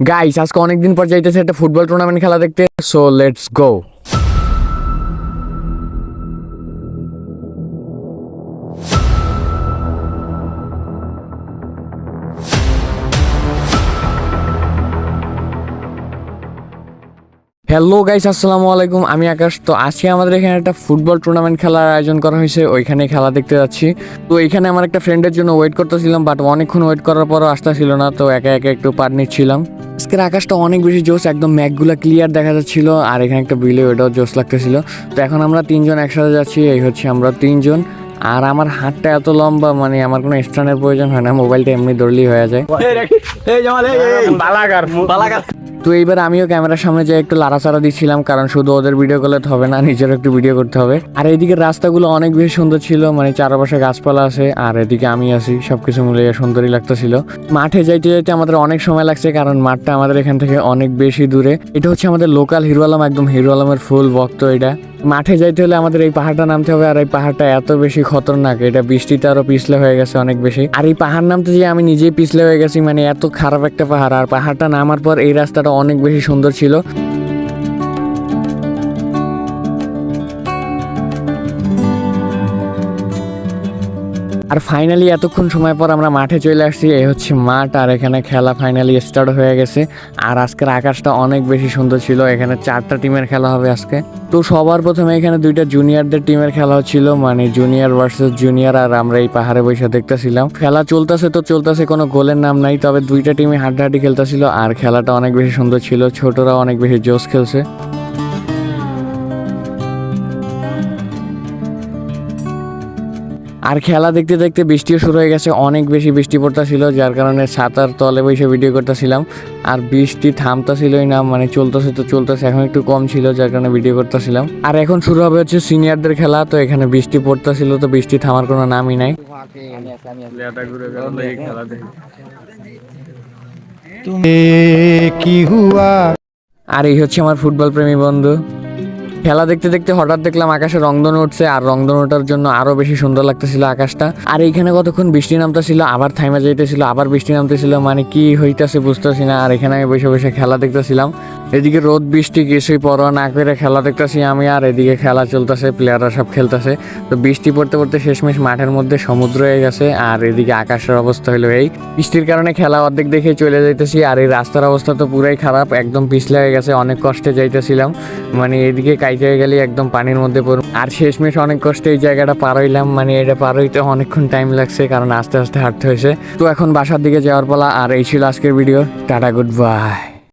Guys আজকে অনেকদিন পর যাইতেছে একটা ফুটবল টুর্নামেন্ট খেলা দেখতে so let's go hello guys আসসালামু আলাইকুম, আমি আকাশ। তো আজকে আমাদের এখানে একটা ফুটবল টুর্নামেন্ট খেলার আয়োজন করা হয়েছে, ওইখানে খেলা দেখতে যাচ্ছি। তো এইখানে আমার একটা ফ্রেন্ডের জন্য ওয়েট করতেছিলাম বাট অনেকক্ষণ ওয়েট করার পরও আসতেছিল না, তো একা একা একটু পার নিচ্ছিলাম। আজকের আকাশটা অনেক বেশি জোস একদম ম্যাকগুলো ক্লিয়ার দেখা যাচ্ছিল আর এখানে একটা বিলে ওটাও জোস লাগতেছিল। তো এখন আমরা তিনজন একসাথে যাচ্ছি এই হচ্ছে আমরা তিনজন। আর আমার হাতটা এত লম্বা মানে আমার কোনো স্ট্যান্ডের প্রয়োজন হয় না মোবাইলটা এমনি ধরলেই হয়ে যায়। তো এইবার আমিও ক্যামেরার সামনে যাই একটু লাড়াচাড়া দিচ্ছিলাম কারণ শুধু ওদের ভিডিও করলে তো হবে না নিজের একটু ভিডিও করতে হবে। আর এইদিকে রাস্তাগুলো অনেক বেশি সুন্দর ছিল মানে চারপাশে গাছপালা আছে, আর এদিকে আমি আছি, সবকিছু মিলিয়ে সুন্দরই লাগতেছিল। মাঠে যাইতে যাইতে আমাদের অনেক সময় লাগছে, কারণ মাঠটা আমাদের এখান থেকে অনেক বেশি দূরে। এটা হচ্ছে আমাদের লোকাল হিরো আলম, একদম হিরো আলমের ফুল ভক্ত এটা। মাঠে যাইতে হলে আমাদের এই পাহাড়টা নামতে হবে, আর এই পাহাড়টা এত বেশি খতরনাক, এটা বৃষ্টিতে আরও পিছলে হয়ে গেছে অনেক বেশি। আর এই পাহাড় নামতে যে আমি নিজেই পিছলে হয়ে গেছি মানে এত খারাপ একটা পাহাড়, আর পাহাড়টা নামার পর এই রাস্তাটা অনেক বেশি সুন্দর ছিল। আর ফাইনালি এতক্ষণ সময় পর আমরা মাঠে চলে আসছি, এই হচ্ছে মাঠ, আর এখানে খেলা ফাইনালি স্টার্ট হয়ে গেছে। আর আজকের আকাশটা অনেক বেশি সুন্দর ছিল, এখানে চারটা টিমের খেলা হবে আজকে। তো সবার প্রথমে এখানে দুইটা জুনিয়রদের টিমের খেলা হচ্ছিল মানে জুনিয়র ভার্সেস জুনিয়র আর আমরা এই পাহাড়ে বসে দেখতেছিলাম। খেলা চলতেছে তো চলতেছে, কোনো গোলের নাম নাই, তবে দুইটা টিমে হাড্ডাহাড্ডি খেলতেছিল, আর খেলাটা অনেক বেশি সুন্দর ছিল ছোটরা অনেক বেশি জোশ খেলছে। আর খেলা দেখতে দেখতে বৃষ্টিও শুরু হয়ে গেছে। অনেক বেশি বৃষ্টি পড়তেছিল যার কারণে সাঁতার তলে বসে ভিডিও করতেছিলাম। আর বৃষ্টি থামতেছিলই না মানে চলতেছে তো চলতেছে এখন একটু কম ছিল যার কারণে ভিডিও করতেছিলাম। আর এখন শুরু হবে হচ্ছে সিনিয়রদের খেলা তো এখানে বৃষ্টি পড়তেছিল তো বৃষ্টি থামার কোনো নামই নাই। কি হুয়া? আর এই হচ্ছে আমার ফুটবল প্রেমী বন্ধু। খেলা দেখতে দেখতে হঠাৎ দেখলাম আকাশে রংধনু উঠছে, আর রংধনু ওঠার জন্য আরও বেশি সুন্দর লাগতেছিল আকাশটা। আর এইখানে কতক্ষণ বৃষ্টি নামতেছিল, আবার থাইমা যাইতেছিল, আবার বৃষ্টি নামতেছিল মানে কি হইতাছে বুঝতেছি না। আর এখানে আমি বসে বসে খেলা দেখতেছিলাম। এদিকে রোদ, বৃষ্টি, কিছুই পরোয়া না করে খেলা দেখতেছি আমি, আর এদিকে খেলা চলতেছে প্লেয়াররা সব খেলতেছে। তো বৃষ্টি পড়তে পড়তে শেষমেশ মাঠের মধ্যে সমুদ্র হয়ে গেছে, আর এদিকে আকাশের অবস্থা হলো এই। বৃষ্টির কারণে খেলা অর্ধেক দেখে চলে যাইতেছি, আর এই রাস্তার অবস্থা তো পুরাই খারাপ, একদম পিছলে হয়ে গেছে, অনেক কষ্টে যাইতেছিলাম। মানে এদিকে কাইতে হয়ে গেলে একদম পানির মধ্যে পড়ুন আর শেষমেশ অনেক কষ্টে এই জায়গাটা পার হইলাম মানে এটা পার হইতে অনেকক্ষণ টাইম লাগছে, কারণ আস্তে আস্তে হাঁটতে হয়েছে। তো এখন বাসার দিকে যাওয়ার পালা, আর এই ছিল আজকের ভিডিও টাটা গুড বাই